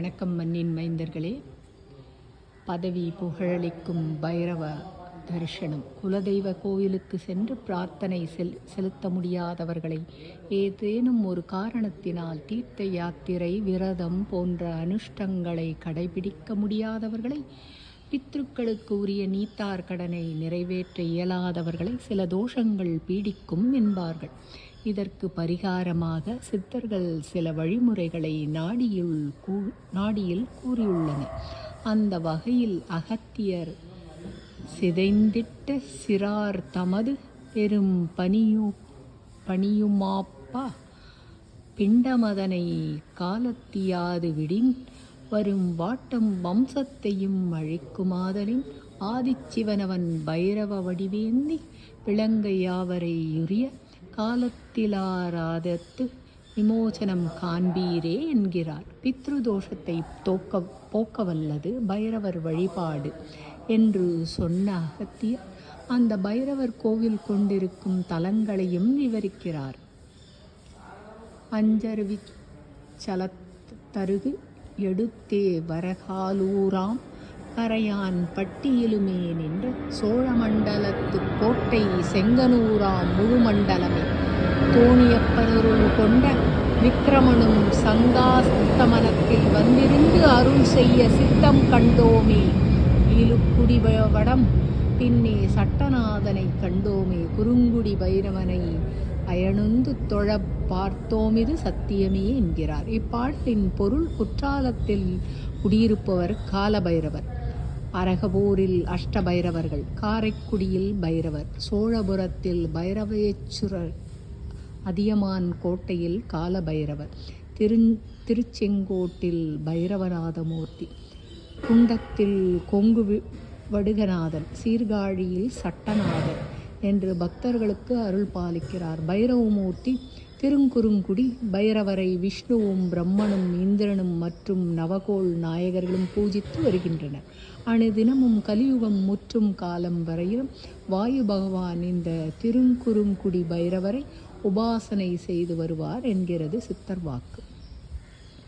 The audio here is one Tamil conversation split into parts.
வணக்கம் மண்ணின் மைந்தர்களே. பதவி புகழளிக்கும் பைரவ தரிசனம். குலதெய்வ கோயிலுக்கு சென்று பிரார்த்தனை செல் செலுத்த முடியாதவர்களை ஏதேனும் ஒரு காரணத்தினால் தீர்த்த யாத்திரை விரதம் போன்ற அனுஷ்டங்களை கடைபிடிக்க முடியாதவர்களை பித்ருக்களுக்கு உரிய நீத்தார் கடனை நிறைவேற்ற இயலாதவர்களை சில தோஷங்கள் பீடிக்கும் என்பார்கள். இதற்கு பரிகாரமாக சித்தர்கள் சில வழிமுறைகளை நாடியுள் கூ நாடியில் கூறியுள்ளனர் அந்த வகையில் அகத்தியர் சிதைந்திட்ட சிறார் தமது பெரும் பனியு பணியுமாப்பா. பிண்டமதனை காலத்தியாது விடின் வரும் வாட்டம் வம்சத்தையும் அழிக்குமாதலின் ஆதிச்சிவனவன் பைரவ வடிவேந்தி பிளங்கையாவரை யுரிய காலத்திலாராதத்து விமோசனம் காண்பீரே என்கிறார். பித்ரு தோஷத்தை தோக்க போக்கவல்லது பைரவர் வழிபாடு என்று சொன்ன அகத்தியர் அந்த பைரவர் கோவில் கொண்டிருக்கும் தலங்களையும் விவரிக்கிறார். அஞ்சருவி சலத்தருகு எடுத்தே வரகாலூராம். கரையான் பட்டியிலுமே நின்று சோழமண்டலத்து கோட்டை செங்கனூராம் முழுமண்டலமே. தோணியப்பனருள் கொண்ட விக்கிரமனும் சங்காஸ்தமனத்தில் வந்திருந்து அருள் செய்ய சித்தம் கண்டோமே. இழுக்குடி வடம் பின்னே சட்டநாதனை கண்டோமே. குறுங்குடி பைரவனை அயனுந்து தொழ பார்த்தோமிது சத்தியமே என்கிறார். இப்பாட்டின் பொருள் குற்றாலத்தில் குடியிருப்பவர் காலபைரவர் அரகபூரில் அஷ்டபைரவர்கள் காரைக்குடியில் பைரவர் சோழபுரத்தில் பைரவேச்சுரர் அதியமான் கோட்டையில் காலபைரவர் திரு திருச்செங்கோட்டில் பைரவநாதமூர்த்தி குண்டத்தில் கொங்கு வடுகநாதன் சீர்காழியில் சட்டநாதன் என்று பக்தர்களுக்கு அருள் பாலிக்கிறார். பைரவமூர்த்தி திருங்குறுங்குடி பைரவரை விஷ்ணுவும் பிரம்மனும் இந்திரனும் மற்றும் நவகோள் நாயகர்களும் பூஜித்து வருகின்றனர். அணுதினமும் கலியுகம் முற்றும் காலம் வரையிலும் வாயு பகவான் இந்த திருங்குறுங்குடி பைரவரை உபாசனை செய்து வருவார் என்கிறது சித்தர் வாக்கு.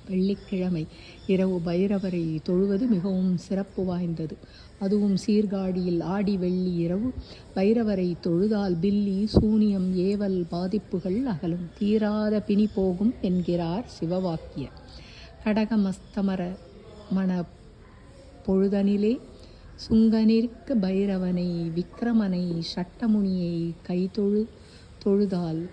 வெள்ளிக்கிழமை இரவு பைரவரை தொழுவது மிகவும் சிறப்பு வாய்ந்தது. அதுவும் சீர்காழியில் ஆடி வெள்ளி இரவு பைரவரை தொழுதால் பில்லி சூனியம் ஏவல் பாதிப்புகள் அகலும். தீராத பிணி போகும் என்கிறார் சிவவாக்கிய கடகமஸ்தமர மன பொழுதனிலே சுங்கனிற்கு பைரவனை விக்கிரமனை சட்டமுனியை கைதொழு தொழுதால்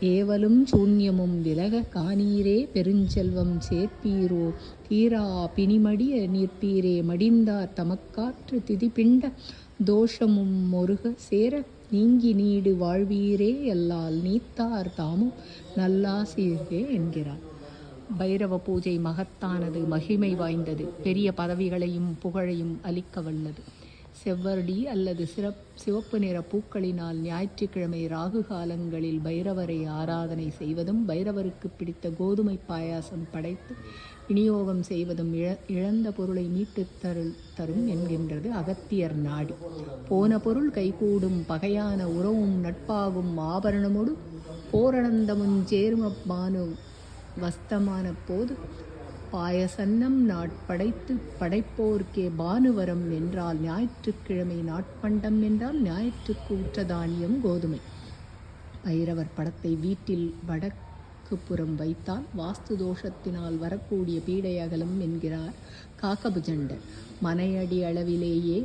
ஏவலும் சூன்யமும் விலக காணீரே பெருஞ்செல்வம் சேர்ப்பீரோ. தீரா பிணிமடிய நிற்பீரே மடிந்தார் தமக்காற்று திதிபிண்ட தோஷமும் முருக சேர. நீங்கி நீடு வாழ்வீரே எல்லால் நீத்தார் தாமும் நல்லாசீர்கே என்கிறார். பைரவ பூஜை மகத்தானது மகிமை வாய்ந்தது. பெரிய பதவிகளையும் புகழையும் அளிக்க வல்லது. செவ்வரடி அல்லது சிறப் சிவப்பு நிற பூக்களினால் ஞாயிற்றுக்கிழமை ராகு காலங்களில் பைரவரை ஆராதனை செய்வதும் பைரவருக்கு பிடித்த கோதுமை பாயாசம் படைத்து விநியோகம் செய்வதும் இழ இழந்த பொருளை மீட்டு தரு தரும் என்கின்றது அகத்தியர் நாடி. போன பொருள் கைகூடும் பகையான உறவும் நட்பாகும் ஆபரணமோடு போரணந்தமும் சேர்மப்பானு வஸ்தமான போது பாயசன்னம் நாட்படைத்து படைப்போர்க்கே பானுவரம் என்றால் ஞாயிற்றுக்கிழமை நாட்பண்டம் என்றால் ஞாயிற்றுக்கு உற்ற தானியம் கோதுமை. பைரவர் படத்தை வீட்டில் வடக்கு புறம் வைத்தால் வாஸ்து தோஷத்தினால் வரக்கூடிய பீடை அகலம் என்கிறார் காக்கபுஜண்டர் மனையடி அளவிலேயே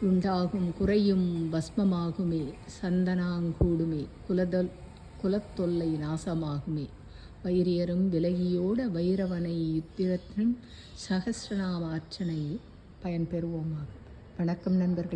உண்டாகும் குறையும் பஸ்மமாகுமே சந்தனாங்கூடுமே குலதொல் குலத்தொல்லை நாசமாகுமே. வைரியரும் விலகியோட வைரவனை யுத்திரத்தின் சகசிரநாம அர்ச்சனையில் பயன்பெறுவோமாக. வணக்கம் நண்பர்கள்.